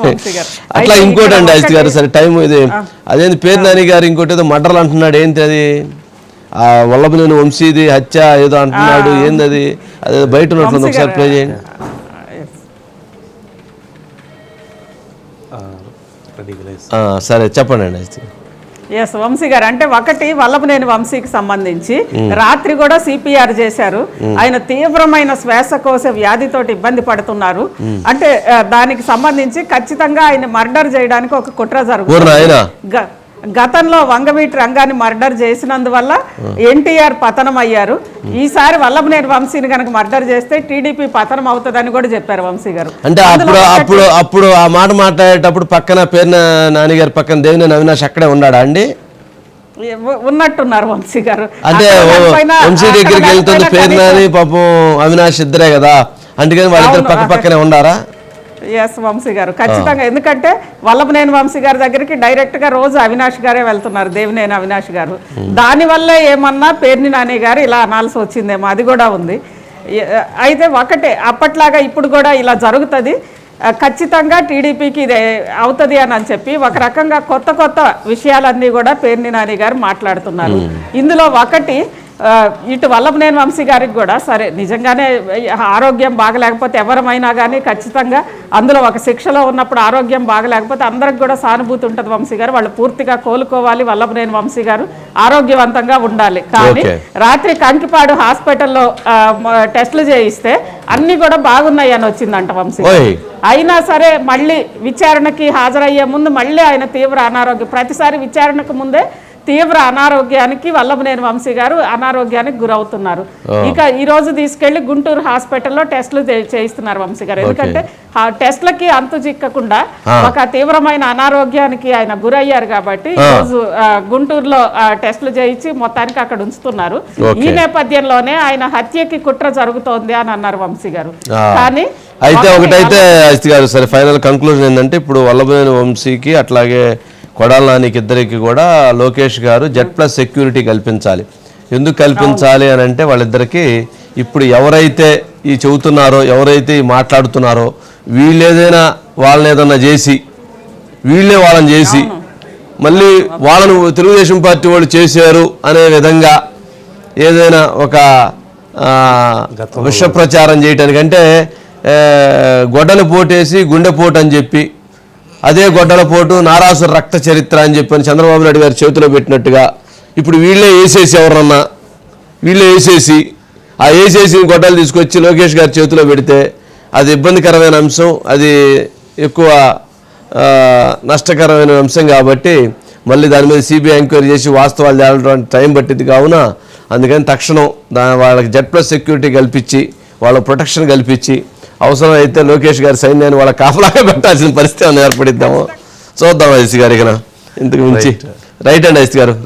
అట్లా ఇంకోటి అండి అజిత్ గారు సరే టైం ఇది. అదేంటి పేరు నాని గారు ఇంకోటి ఏదో మటర్లు అంటున్నాడు ఏంటి అది? ఆ వల్లభనేని వంశీది హత్య ఏదో అంటున్నాడు ఏంది అది? అదే బయట ఉన్నట్లుంది వంశీ ఒకసారి. ప్లే చేయండి. ఆ, సరే చెప్పండి అండి. అజిత్ గారు. ఎస్ వంశీ గారు. అంటే ఒకటి వల్లభనేని వంశీకి సంబంధించి రాత్రి కూడా సిపిఆర్ చేశారు. ఆయన తీవ్రమైన శ్వాసకోశ వ్యాధితోటి ఇబ్బంది పడుతున్నారు. అంటే దానికి సంబంధించి ఖచ్చితంగా ఆయన మర్డర్ చేయడానికి ఒక కుట్ర జరుగుతుంది. గతంలో వంగవీటి రంగాన్ని మర్డర్ చేసినందువల్ల ఎన్టీఆర్ పతనం అయ్యారు ఈసారి వల్లభనేని వంశీని కనుక మర్డర్ చేస్తే టీడీపీ పతనం అవుతుందని కూడా చెప్పారు వంశీ గారు. అంటే అప్పుడు అప్పుడు అప్పుడు ఆ మాట మాట్లాడేటప్పుడు పక్కన పేరున నాన్నగారి పక్కన దేవినేని అవినాష్ అక్కడే ఉన్నాడా అండి? ఉన్నట్టున్నారు వంశీ గారు. అంటే వంశీ దగ్గరికి వెళ్తుంది పాపం అవినాష్ ఇద్దరే కదా. అందుకని వాళ్ళిద్దరు పక్క పక్కనే ఉండారా? ఎస్ వంశీ గారు. ఖచ్చితంగా. ఎందుకంటే వల్లభనేని వంశీ గారి దగ్గరికి డైరెక్ట్గా రోజు అవినాష్ గారే వెళ్తున్నారు దేవినేని అవినాష్ గారు. దానివల్ల ఏమన్నా పేర్ని నాని గారు ఇలా అనాల్సి వచ్చిందేమో అది కూడా ఉంది. అయితే ఒకటే అప్పట్లాగా ఇప్పుడు కూడా ఇలా జరుగుతుంది. ఖచ్చితంగా టీడీపీకి ఇది అవుతుంది అని అని చెప్పి ఒక రకంగా కొత్త కొత్త విషయాలన్నీ కూడా పేర్ని నాని గారు మాట్లాడుతున్నారు. ఇందులో ఒకటి ఇటు వల్లభనేని వంశీ గారికి కూడా సరే నిజంగానే ఆరోగ్యం బాగలేకపోతే ఎవరమైనా కానీ ఖచ్చితంగా అందులో ఒక శిక్షలో ఉన్నప్పుడు ఆరోగ్యం బాగలేకపోతే అందరికి కూడా సానుభూతి ఉంటుంది వంశీ గారు. వాళ్ళు పూర్తిగా కోలుకోవాలి వల్లభనేని వంశీ గారు. ఆరోగ్యవంతంగా ఉండాలి. కానీ. రాత్రి కంకిపాడు హాస్పిటల్లో టెస్టులు చేయిస్తే అన్ని కూడా బాగున్నాయి అని వచ్చిందంట వంశీ అయినా సరే మళ్ళీ విచారణకి హాజరయ్యే ముందు మళ్ళీ ఆయన తీవ్ర అనారోగ్యం. ప్రతిసారి విచారణకు ముందే తీవ్ర అనారోగ్యానికి వల్లభనేని వంశీ గారు అనారోగ్యానికి గురవుతున్నారు. ఇక ఈ రోజు తీసుకెళ్ళి గుంటూరు హాస్పిటల్లో టెస్టులు చేయిస్తున్నారు వంశీ గారు. ఎందుకంటే ఆ టెస్ట్లకి అంతు చిక్కకుండా ఒక తీవ్రమైన అనారోగ్యానికి ఆయన గురయ్యారు కాబట్టి ఈ రోజు ఆ, గుంటూరులో టెస్టులు చేయించి మొత్తానికి అక్కడ ఉంచుతున్నారు. ఈ. నేపథ్యంలోనే ఆయన హత్యకి కుట్ర జరుగుతోంది అని అన్నారు వంశీ గారు. కానీ అయితే ఒకటి ఒకటైతే అజిత్ గారు సరే ఫైనల్ కంక్లూజన్ ఏంటంటే ఇప్పుడు వల్లభనేని వంశీకి అట్లాగే కొడాల నానికి ఇద్దరికి కూడా లోకేష్ గారు జెడ్ ప్లస్ సెక్యూరిటీ కల్పించాలి. ఎందుకు కల్పించాలి అని అంటే వాళ్ళిద్దరికి ఇప్పుడు ఎవరైతే ఈ చెబుతున్నారో ఎవరైతే ఈ మాట్లాడుతున్నారో వీళ్ళు ఏదైనా వాళ్ళని ఏదైనా చేసి వీళ్ళే వాళ్ళని చేసి మళ్ళీ వాళ్ళను తెలుగుదేశం పార్టీ వాళ్ళు చేశారు అనే విధంగా ఏదైనా ఒక ఆ, విష ప్రచారం చేయటానికంటే గొడ్డలి పోటేసి గుండెపోటు అని చెప్పి అదే గొడ్డలపోటు నారాసుర రక్త చరిత్ర అని చెప్పని చంద్రబాబు నాయుడు గారి చేతిలో పెట్టినట్టుగా ఇప్పుడు వీళ్ళే వేసేసి ఎవరన్నా? వీళ్ళే వేసేసి ఆ వేసేసి గొడ్డలు తీసుకొచ్చి లోకేష్ గారి చేతిలో పెడితే అది ఇబ్బందికరమైన అంశం అది ఎక్కువ నష్టకరమైన అంశం కాబట్టి మళ్ళీ దాని మీద సిబిఐ ఎంక్వైరీ చేసి వాస్తవాలు తేలడానికి టైం పట్టింది కావున అందుకని తక్షణం దా వాళ్ళకి జెడ్ ప్లస్ సెక్యూరిటీ కల్పించి వాళ్ళ ప్రొటెక్షన్ కల్పించి అవసరం అయితే లోకేష్ గారి సైన్యాన్ని వాళ్ళ కాపలాగా పెట్టాల్సిన పరిస్థితి ఏమైనా ఏర్పడిద్దాము చూద్దాం ఐసి గారు ఇక ఇంతకు మించి. రైట్ అండి ఐసి గారు.